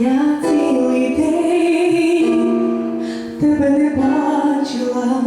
Я цілий день тебе не бачила,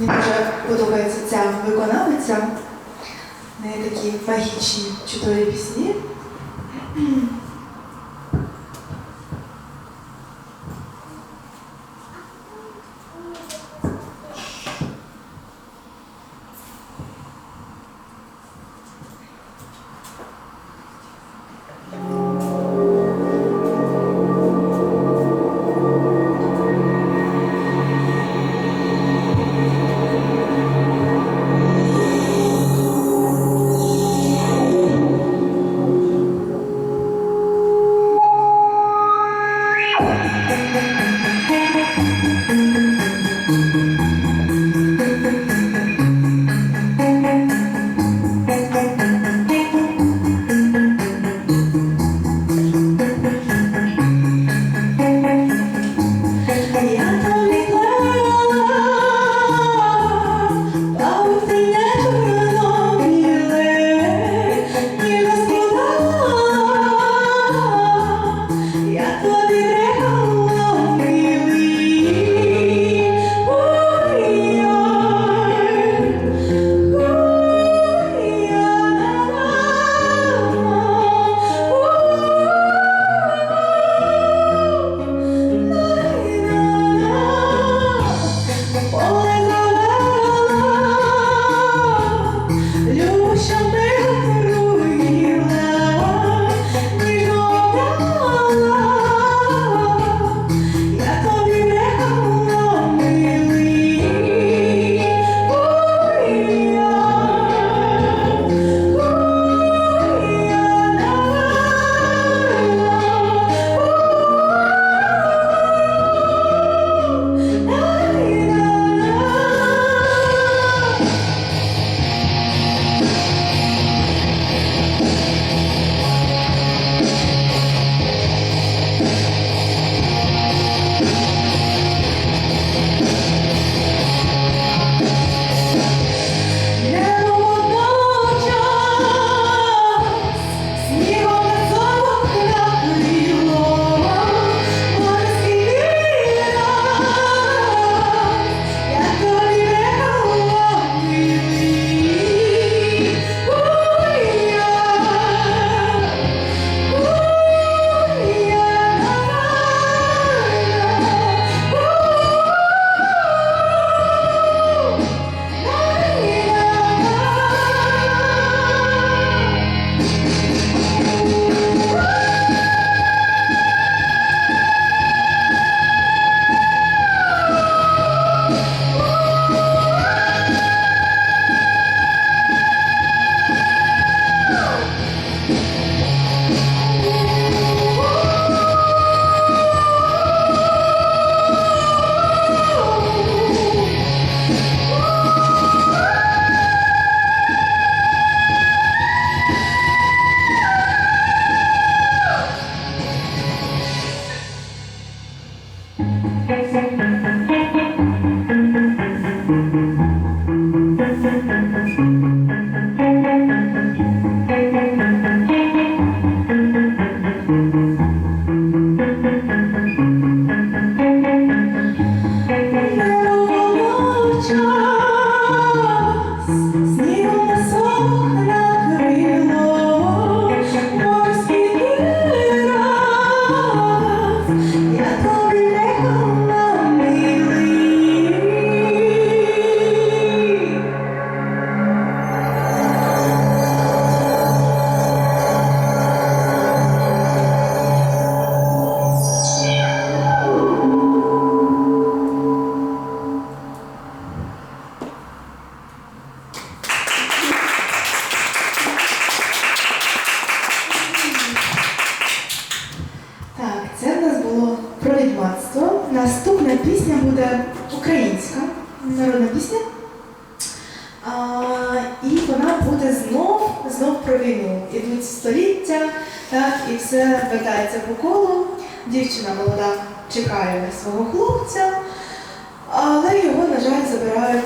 Мені дуже подобається ця виконавиця. В неї такі магічні чудові пісні. show.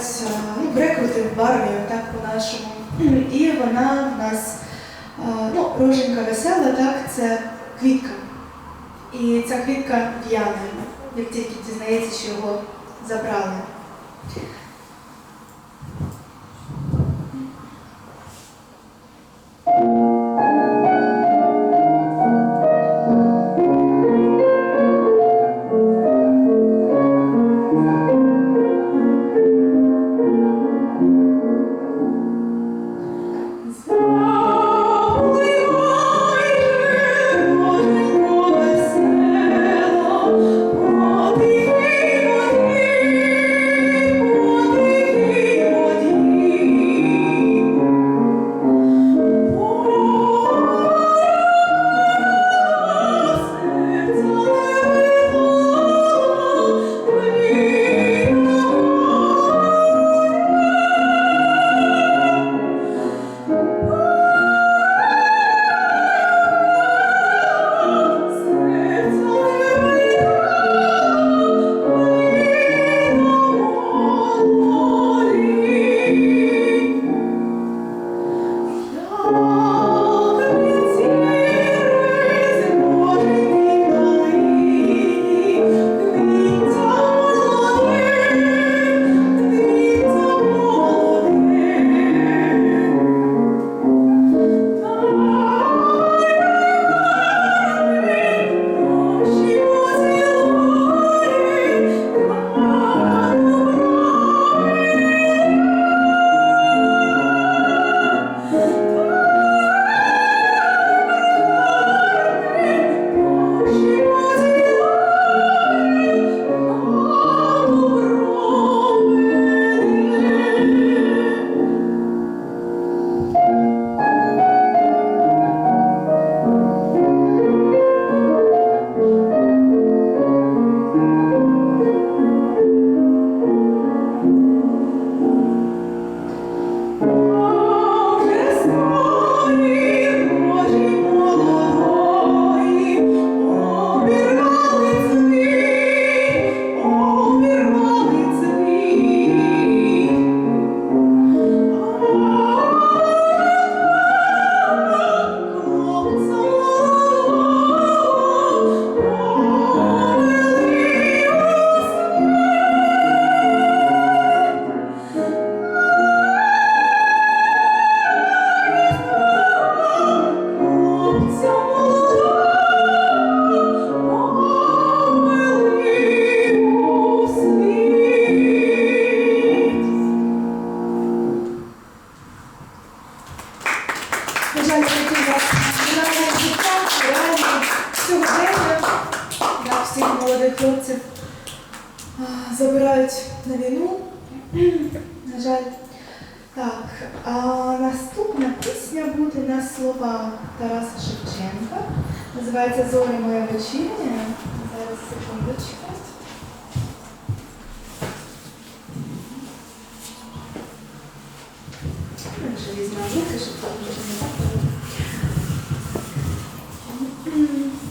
Забирають а, ну, в армію, так по-нашому. І вона в нас, ну, роженька весела, так, це квітка. І ця квітка в'яне, як тільки дізнається, що його забрали. молодих хлопців е, забирають на війну. На жаль. Так, а наступна пісня буде на слова Тараса Шевченка. Називається Зорі моє вечірня. Зараз секундочку. Якщо візьмемо руки, щоб там не так.